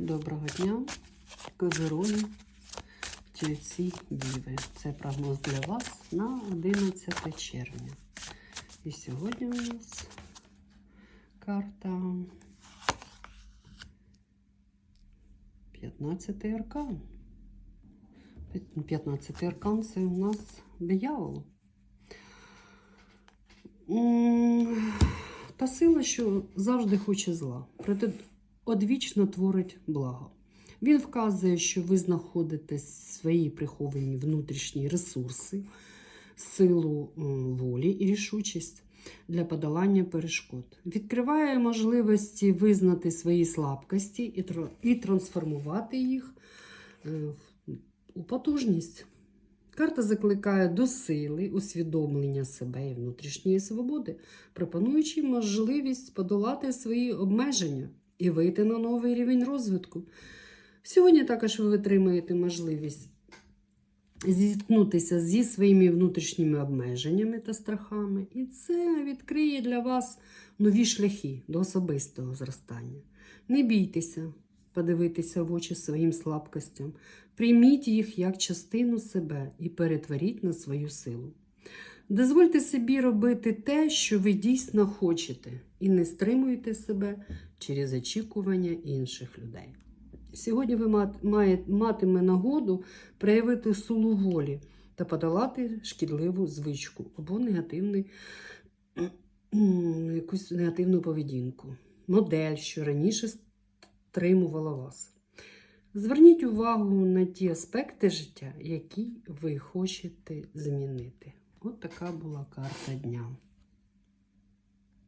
Доброго дня, козироги, тільці діви. Це прогноз для вас на 11 червня. І сьогодні у нас карта 15 аркан. 15 аркан це у нас диявол. Та сила, що завжди хоче зла, одвічно творить благо. Він вказує, що ви знаходите свої приховані внутрішні ресурси, силу волі і рішучість для подолання перешкод. Відкриває можливості визнати свої слабкості і, трансформувати їх е, у потужність. Карта закликає до сили, усвідомлення себе і внутрішньої свободи, пропонуючи можливість подолати свої обмеження і вийти на новий рівень розвитку. Сьогодні також ви отримаєте можливість зіткнутися зі своїми внутрішніми обмеженнями та страхами, і це відкриє для вас нові шляхи до особистого зростання. Не бійтеся подивитися в очі своїм слабкостям, прийміть їх як частину себе і перетворіть на свою силу. Дозвольте собі робити те, що ви дійсно хочете, і не стримуйте себе через очікування інших людей. Сьогодні ви матиме нагоду проявити силу волі та подолати шкідливу звичку або негативний, якусь негативну поведінку, модель, що раніше стримувала вас. Зверніть увагу на ті аспекти життя, які ви хочете змінити. От така була карта дня.